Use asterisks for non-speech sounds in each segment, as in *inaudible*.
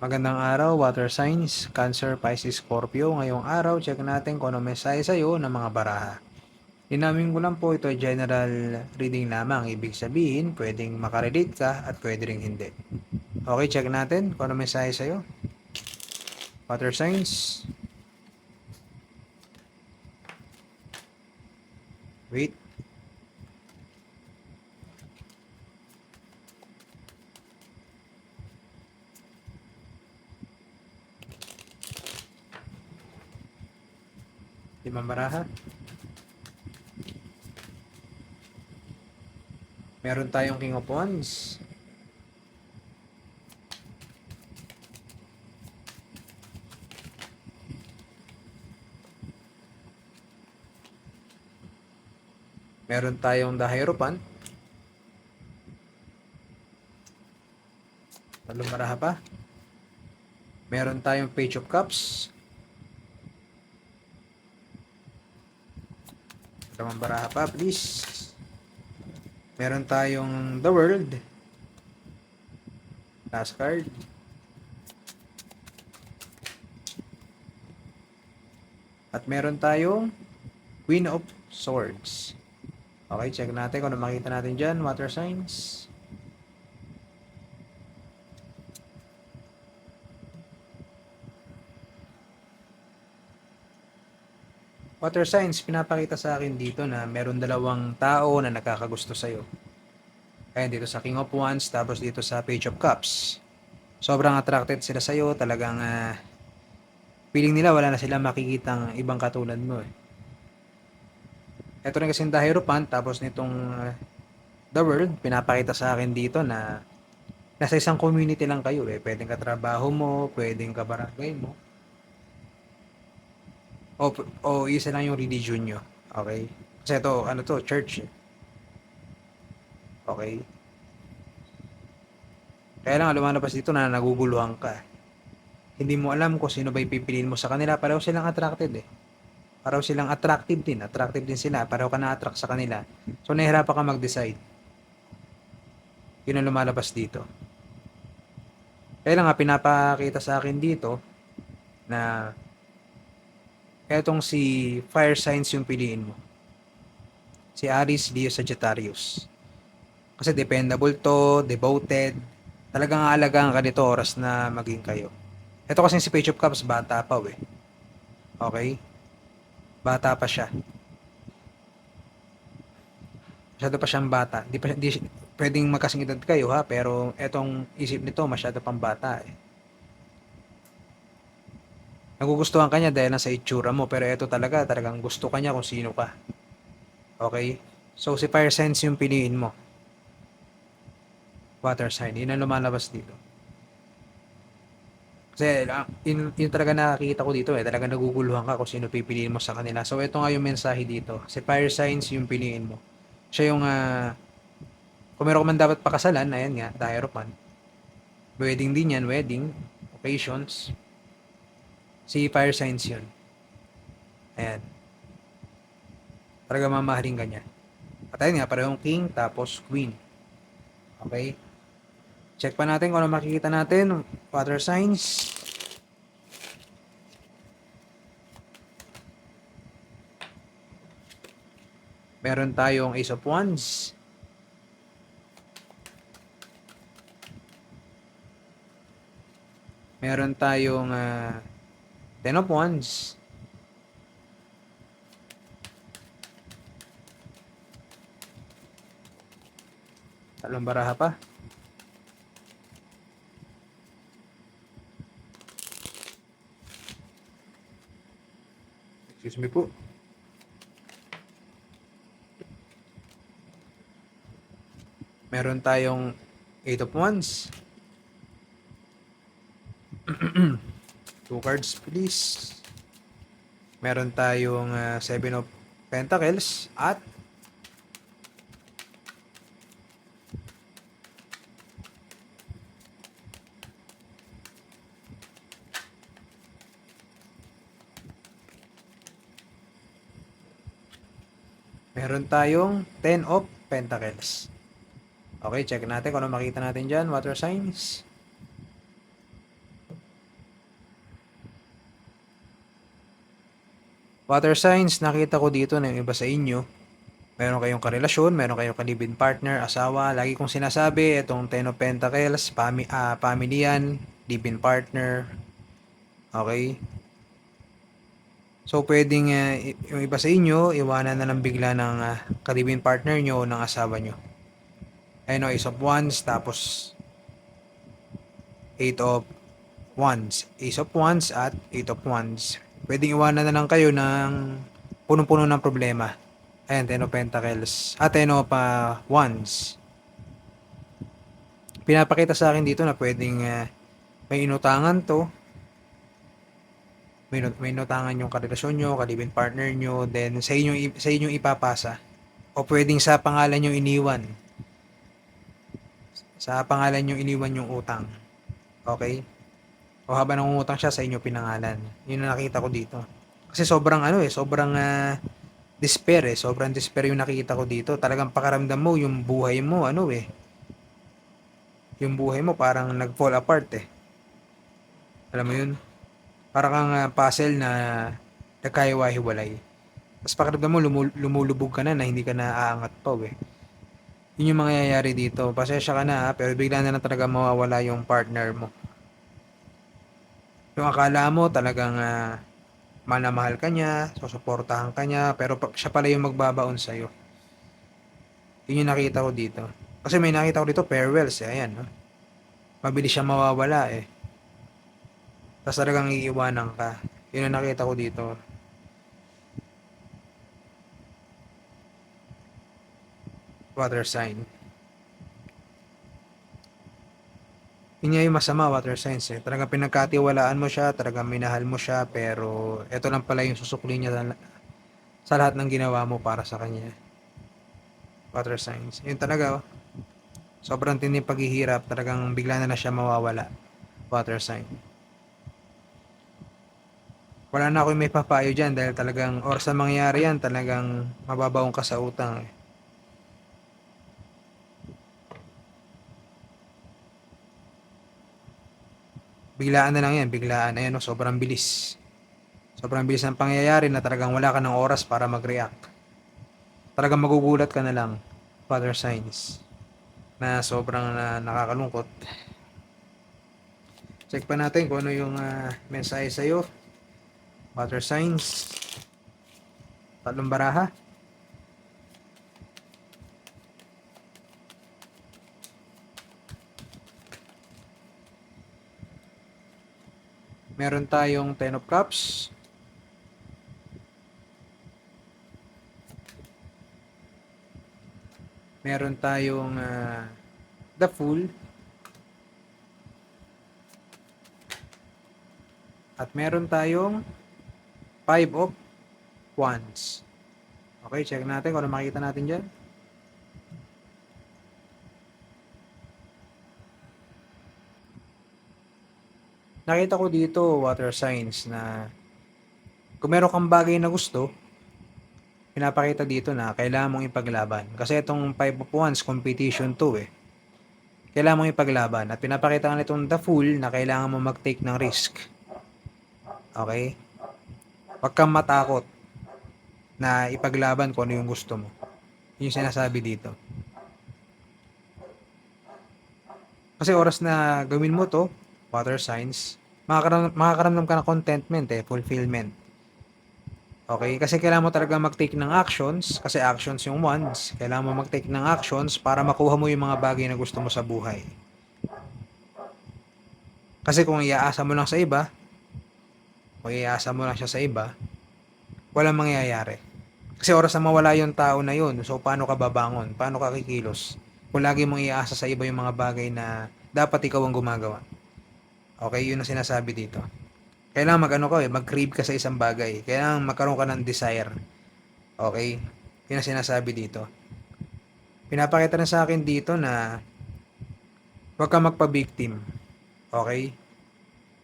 Magandang araw, water signs, Cancer, Pisces, Scorpio. Ngayong araw, check natin kung ano mensahe sa'yo ng mga baraha. Inamin ko lang po ito general reading lamang. Ibig sabihin, pwedeng makarelate ka at pwede ring hindi. Okay, check natin kung ano mensahe sa'yo. Water signs. Wait. Limang baraha. Meron tayong King of Wands. Meron tayong The Hierophant. Tatlong baraha pa. Meron tayong Page of Cups. Dalawang baraha pa, please. Meron tayong The World. Last card. At meron tayong Queen of Swords. Okay, check natin kung ano makita natin dyan. Water signs. Water signs, pinapakita sa akin dito na meron dalawang tao na nakakagusto sa'yo. Ayan, dito sa King of Wands, tapos dito sa Page of Cups. Sobrang attracted sila sa'yo, talagang ah, feeling nila wala na sila makikitang ibang katulad mo eh. Ito rin kasing The Hierophant, tapos nitong ah, The World, pinapakita sa akin dito na nasa isang community lang kayo eh. Pwedeng katrabaho mo, pwedeng kabarangay mo. O, o isa lang yung religion nyo. Okay? Kasi ito, ano to, church. eh. Okay? Kaya lang, lumalabas dito na naguguluhan ka. Hindi mo alam kung sino ba ipipiliin mo sa kanila. Pareho silang attracted eh. Pareho silang attractive din. Attractive din sila. Pareho ka na-attract sa kanila. So, nahihirapan ka mag-decide. Yun ang lumalabas dito. Kaya lang nga, pinapakita sa akin dito na etong si fire signs yung piliin mo. Si Aries, Leo, Sagittarius. Kasi dependable to, devoted. Talagang aalagaan ka nito oras na maging kayo. Ito kasi si Page of Cups, bata pa eh. Okay? Bata pa siya. Masyado pa siyang bata. Di pa, di, pwedeng magkasing edad kayo ha, pero etong isip nito masyado pang bata eh. Nagugustuhan ka niya dahil nasa itsura mo, pero ito talaga, talagang gusto ka niya kung sino ka. Okay? So, si fire signs yung piliin mo. Water sign. Yun ang lumalabas dito. Kasi, ah, yun, yun talaga nakakita ko dito eh. Talaga naguguluhan ka kung sino pipiliin mo sa kanila. So, ito nga yung mensahe dito. Si fire signs yung piliin mo. Siya yung, ah, kung meron man dapat pakasalan, ayan nga, Hierophant. Wedding din yan, wedding, occasions. Si fire signs yun. Ayan. Talaga mamahalin ka niya. At ayun nga, parehong king tapos queen. Okay? Check pa natin kung ano makikita natin. Water signs. Meron tayong Ace of Wands. Meron tayong ah, Ten of Wands. Tatlong baraha pa. Excuse me po. Meron tayong Eight of Wands. *clears throat* Two cards, please. Meron tayong ah, Seven of Pentacles at meron tayong Ten of Pentacles. Okay, check natin kung ano makita natin dyan. Water signs. Water signs, nakita ko dito na yung iba sa inyo. Meron kayong karelasyon, meron kayong kalibin partner, asawa. Lagi kong sinasabi, itong Ten of Pentacles, pami, ah, family yan, live-in partner. Okay? So, pwedeng i- yung iba sa inyo, iwanan na lang bigla ng uh, kalibin partner nyo o ng asawa nyo. Ayun o, Ace of Wands, tapos Eight of Wands. Ace of Wands at Eight of Wands. Pwedeng iwanan na lang kayo ng punong-puno ng problema. Ayan, Ten of Pentacles. At Ten of ah, Wands. Pinapakita sa akin dito na pwedeng ah, may inutangan to. May, may inutangan yung karelasyon nyo, kalibin partner nyo, then sa inyong, sa inyong ipapasa. O pwedeng sa pangalan nyo iniwan. Sa pangalan nyo iniwan yung utang. Okay? O habang nangungutang siya sa inyo pinangalan. Yun ang nakita ko dito. Kasi sobrang ano eh, sobrang ah, despair eh. Sobrang despair yung nakita ko dito. Talagang pakaramdam mo yung buhay mo, ano eh. Yung buhay mo parang nag-fall apart eh. Alam mo yun? Parang kang ah, puzzle na nagkahiwa-hiwalay. Tapos pakiramdam mo lumul- lumulubog ka na na hindi ka na aangat pa eh. Yun yung mangyayari dito. Pasensya ka na ha, pero bigla na lang talaga mawawala yung partner mo. Yung akala mo talagang ah, mahal na mahal ka niya, susuportahan ka niya, pero siya pala yung magbabaon sa'yo. Yun yung nakita ko dito. Kasi may nakita ko dito, farewells eh, ayan. No? Mabilis siya mawawala eh. Tapos talagang iiwanan ka. Yun ang nakita ko dito. Water sign. Yun nga yung masama, water signs eh. Talagang pinagkatiwalaan mo siya, talagang minahal mo siya, pero eto lang pala yung susukli niya sa- sa lahat ng ginawa mo para sa kanya. Water signs. Yun talaga, oh. sobrang tinding paghihirap, talagang bigla na lang siya mawawala. Water sign. Wala na ako may papayo dyan dahil talagang oras na mangyayari yan, talagang mababaong ka sa utang eh. Biglaan na lang yan, biglaan. Ayan, no, sobrang bilis. Sobrang bilis ng pangyayari na talagang wala ka ng oras para mag-react. Talagang magugulat ka na lang, father signs, na sobrang na, nakakalungkot. Check pa natin kung ano yung ah, mensahe sa'yo. Water signs. Tatlong baraha. Meron tayong Ten of Cups. Meron tayong ah, The Fool. At meron tayong Five of Wands. Okay, check natin kung ano makita natin dyan. Nakita ko dito, water signs, na kung meron kang bagay na gusto, pinapakita dito na kailangan mong ipaglaban. Kasi itong Five of Wands, competition to eh. Kailangan mong ipaglaban. At pinapakita nga nitong The Fool na kailangan mo mag-take ng risk. Okay? Huwag kang matakot na ipaglaban kung ano yung gusto mo. Yun yung sinasabi dito. Kasi oras na gawin mo to, water signs, makakaram, makakaramdam ka ng contentment eh, fulfillment. Okay? Kasi kailangan mo talaga mag-take ng actions, kasi actions yung ones, kailangan mo mag-take ng actions para makuha mo yung mga bagay na gusto mo sa buhay. Kasi kung iaasa mo lang sa iba, kung iasa mo lang siya sa iba, walang mangyayari. Kasi oras na mawala yung tao na yun, so paano ka babangon? Paano ka kikilos? Kung lagi mong iasa sa iba yung mga bagay na dapat ikaw ang gumagawa. Okay, yun ang sinasabi dito. Kailangan mag-ano ka eh, mag-crave ka sa isang bagay. Kailangan magkaroon ka ng desire. Okay? Yun ang sinasabi dito. Pinapakita na sa akin dito na huwag ka magpa-victim. Okay?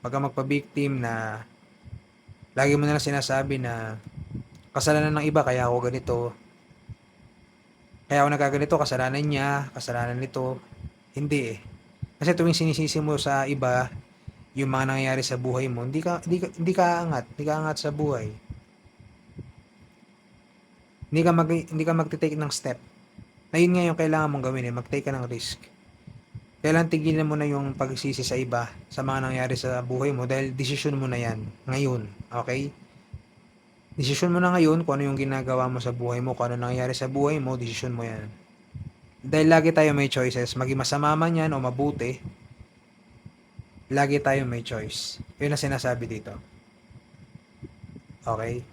Huwag ka magpa-victim na lagi mo na lang sinasabi na kasalanan ng iba kaya ako ganito. Kaya ako nagaganito, kasalanan niya, kasalanan nito. Hindi eh. Kasi tuwing sinisisi mo sa iba yung mga nangyayari sa buhay mo, hindi ka hindi ka, hindi ka angat, hindi ka angat sa buhay. Hindi ka mag hindi ka magte-take ng step. Na yun nga yung kailangan mong gawin eh, mag-take ka ng risk. Kailan tigilan mo na yung pagsisi sa iba sa mga nangyari sa buhay mo dahil desisyon mo na yan ngayon, okay? Desisyon mo na ngayon kung ano yung ginagawa mo sa buhay mo, kung ano nangyari sa buhay mo, desisyon mo yan. Dahil lagi tayo may choices, maging masama man yan o mabuti, lagi tayo may choice. Yun ang sinasabi dito. Okay?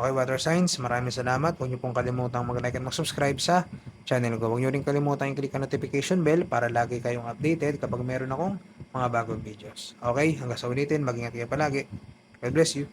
Okay, Water Signs, maraming salamat. Huwag niyo pong kalimutang mag-like at mag-subscribe sa channel ko. Huwag niyo rin kalimutan yung click ang notification bell para lagi kayong updated kapag meron akong mga bagong videos. Okay, hanggang sa ulitin, mag-ingat kayo palagi. God bless you.